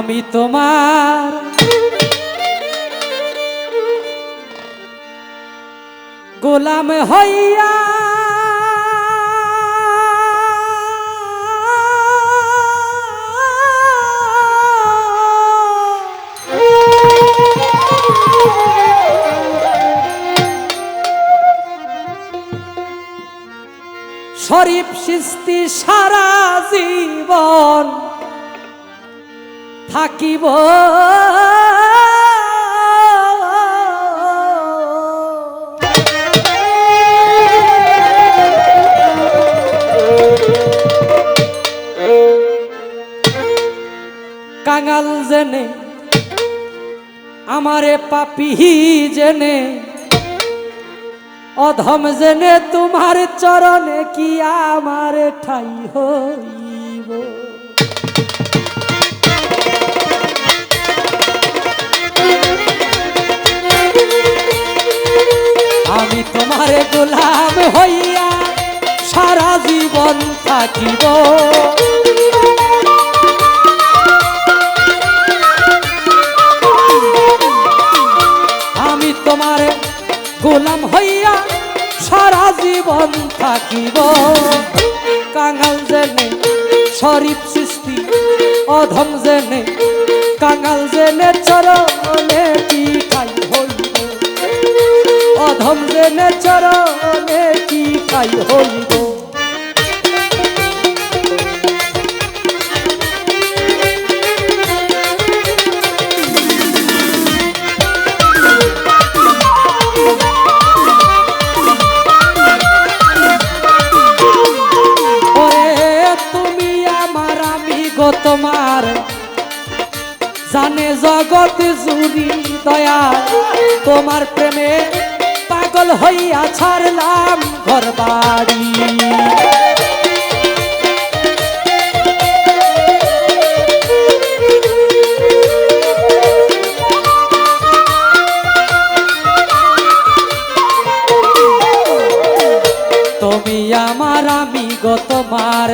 আমি তোমার গোলাম হইয়া শরীফ সৃষ্টি সারা জীবন থাকিব। কাঙাল জেনে আমারে পাপি জেনে অধম জেনে তোমার চরণে কি আমার ঠাই হইব আমি তোমার গোলাম হইয়া সারা জীবন থাকিব। আমি তোমার গোলাম হইয়া সারা জীবন থাকিব। কাঙাল জেনে শরীফ সৃষ্টি, অধম জেনে কাঙাল জেনে চরণে কি খাই হইব অধম জেনে চরণে কি খাই হইব তোমার। জানে জগৎ জুড়ি দয়া তোমার প্রেমে পাগল হইয়া ছাড়লাম ঘর বাড়ি তুমি আমার আমি গো তোমার।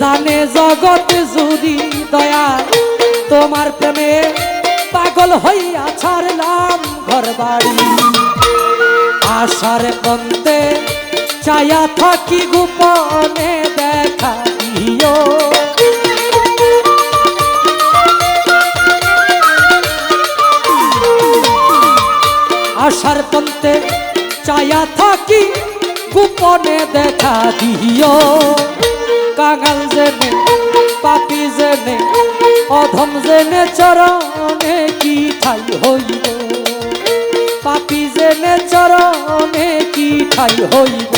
জানে জগৎ জুড়ি দয়া তোমার প্রেমে পাগল হইয়া ছাড়লাম ঘর বাড়ি আশার পন্তে চায়া থাকি গোপনে দেখা দিও। আশার পন্তে চায়া থাকি গোপনে দেখা দিও। কাঙাল জেনে পাপি জেনে অধম জেনে চরণে কি ঠাই হইব? পাপি জেনে চরণে কি ঠাই হইব?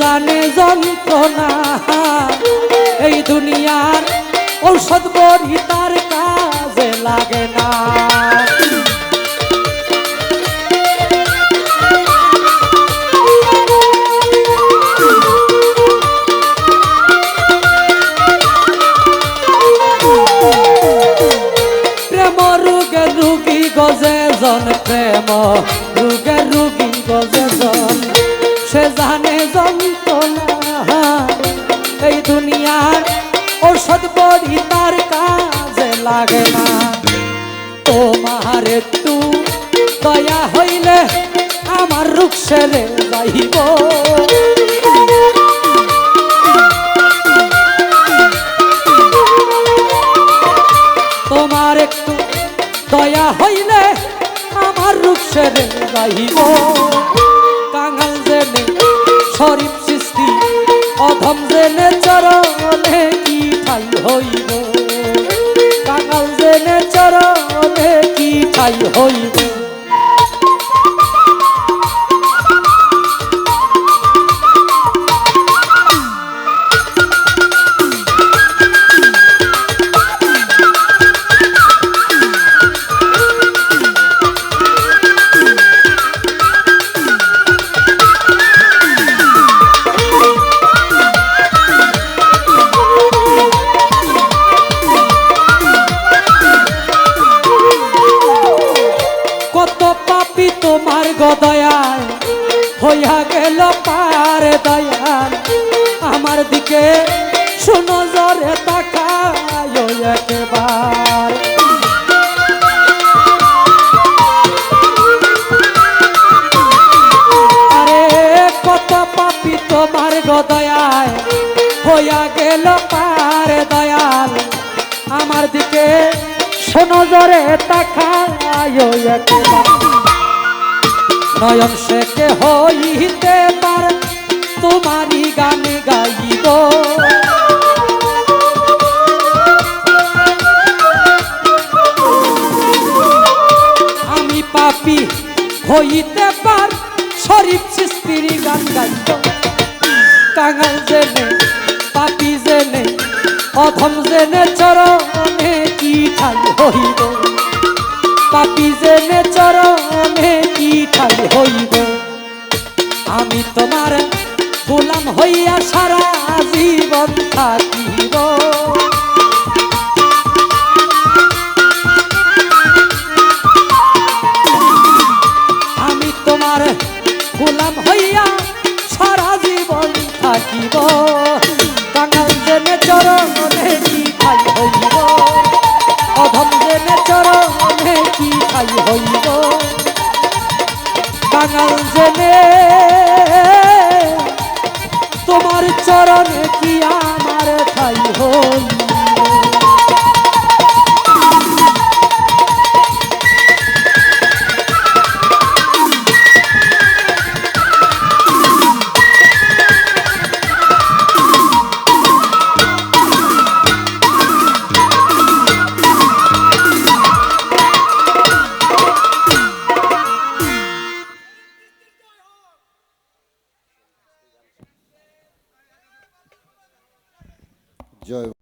জানে যন্ত্রণা। এই দুনিয়ার ঔষধ বড়ি তার কাজে লাগে না। প্রেম রুগে রুগী গজে জন প্রেম। জানে যন্ত্রণা। এই দুনিয়ার ঔষধ বড়ি তার কাজে লাগে না। তোমার একটু দয়া হইলে আমার রূপ সেরে যাইব। তোমার একটু দয়া হইলে আমার রূপ সেরে যাইব। হইব। পাগল জেনে চরণে কি ঠাই হইব? তোমার গদয়ায় হইয়া গেল পার দয়াল। আমার দিকে শুনো জরে তাকায় একবার। আরে কত পাপি তোমার গদয়ায় হইয়া গেল পার দয়াল। আমার দিকে শোনো জরে তাকায় একবার। নয়ন শেখে হইতে পার, তোমারই গান গাইব। আমি পাপি হইতে পার, শরীফ চিস্তির গান গাইব। কাঙাল জেনে, পাপি জেনে, অধম জেনে চরণে কি ঠাই হইব? পাপি জেনে হইয়া সারা জীবন থাকিব go.